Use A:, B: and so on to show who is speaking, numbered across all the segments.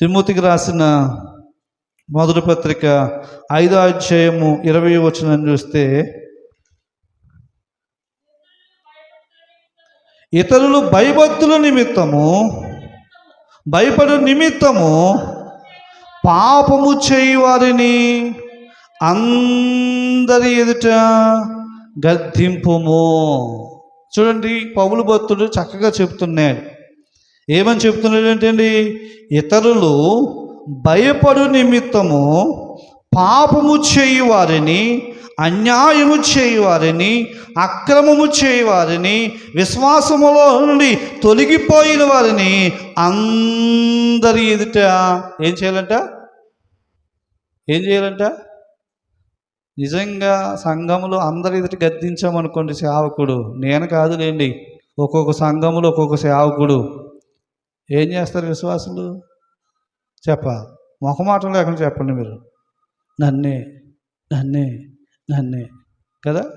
A: తిమోతికి రాసిన మొదటి పత్రిక ఐదో అధ్యాయము ఇరవై వచనం చూస్తే ఇతరులు భయభక్తుల నిమిత్తము భయపడు నిమిత్తము పాపము చేయువారిని అందరి ఎదుట గద్దింపుము. చూడండి పౌలు భక్తుడు చక్కగా చెప్తున్నాడు ఏమని చెప్తున్నాడు ఏంటండి ఇతరులు భయపడు నిమిత్తము పాపము చేయువారిని అన్యాయము చేయువారిని అక్రమము చేయువారిని విశ్వాసములో నుండి తొలగిపోయిన వారిని అందరి ఎదుట ఏం చేయాలంట? ఏం చేయాలంట? నిజంగా సంఘములో అందరి ఎదుట గద్దించామనుకోండి సేవకుడు. నేను కాదులేండి. ఒక్కొక్క సంఘములో ఒక్కొక్క సేవకుడు. ఏం చేస్తారు విశ్వాసులు? చెప్ప. మొహమాటం లేకుండా చెప్పండి మీరు. నన్నే నన్నే నన్నే. కదా?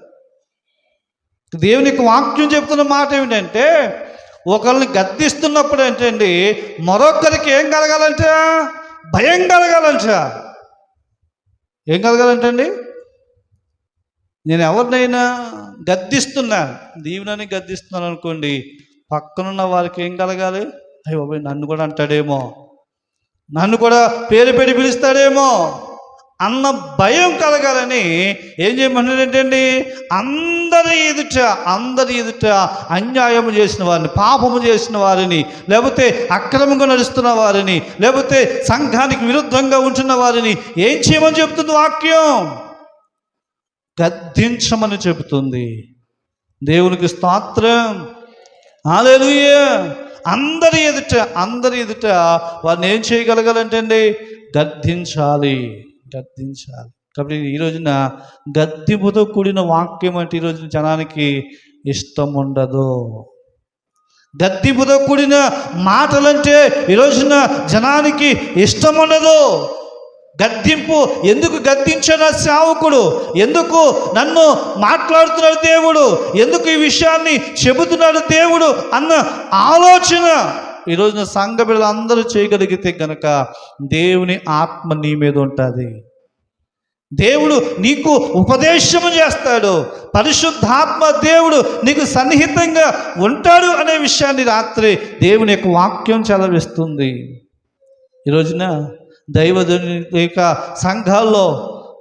A: దేవుని వాక్యం చెప్తున్న మాట ఏమిటంటే ఒకరిని గద్దిస్తున్నప్పుడు ఏంటండి మరొకరికి ఏం కలగాలంట? భయం కలగాలంట. ఏం కలగాలంటండి? నేను ఎవరినైనా గద్దిస్తున్నాను దీవునని గద్దిస్తున్నాను అనుకోండి పక్కనున్న వారికి ఏం కలగాలి? అయ్యో నన్ను కూడా అంటాడేమో. నన్ను కూడా పేరు పెట్టి పిలుస్తాడేమో. అన్న భయం కలగాలని ఏం చేయమన్నాడంటండి అందరి ఎదుట అందరి ఎదుట అన్యాయము చేసిన వారిని పాపము చేసిన వారిని లేకపోతే అక్రమంగా నడుస్తున్న వారిని లేకపోతే సంఘానికి విరుద్ధంగా ఉంటున్న వారిని ఏం చేయమని చెప్తుంది వాక్యం? గద్దించమని చెబుతుంది. దేవునికి స్తోత్రం. హల్లెలూయ. అందరి ఎదుట అందరి ఎదుట వారిని ఏం చేయగలగాలంటే అండి గద్దించాలి గద్దించాలి. కాబట్టి ఈ రోజున గద్దింపుతో కూడిన వాక్యం అంటే ఈ రోజున జనానికి ఇష్టం ఉండదు. గద్దిపుతో కూడిన మాటలంటే ఈ రోజున జనానికి ఇష్టం ఉండదు. గద్దింపు. ఎందుకు గద్దించాడు ఆ సేవకుడు? ఎందుకు నన్ను మాట్లాడుతున్నాడు దేవుడు? ఎందుకు ఈ విషయాన్ని చెబుతున్నాడు దేవుడు అన్న ఆలోచన ఈ రోజున సంఘ అందరూ చేయగలిగితే గనక దేవుని ఆత్మ నీ మీద ఉంటుంది. దేవుడు నీకు ఉపదేశము చేస్తాడు. పరిశుద్ధాత్మ దేవుడు నీకు సన్నిహితంగా ఉంటాడు అనే విషయాన్ని రాత్రి దేవుని యొక్క వాక్యం చదవిస్తుంది. ఈ రోజున దైవజను యొక్క సంఘాల్లో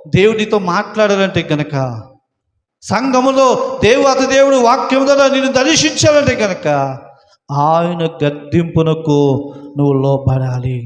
A: దేవునితో మాట్లాడాలంటే గనక సంఘములో దేవత దేవుడు వాక్యం ద్వారా నేను దర్శించాలంటే గనక ఆయన గద్దింపునకు నువ్వు లోపడాలి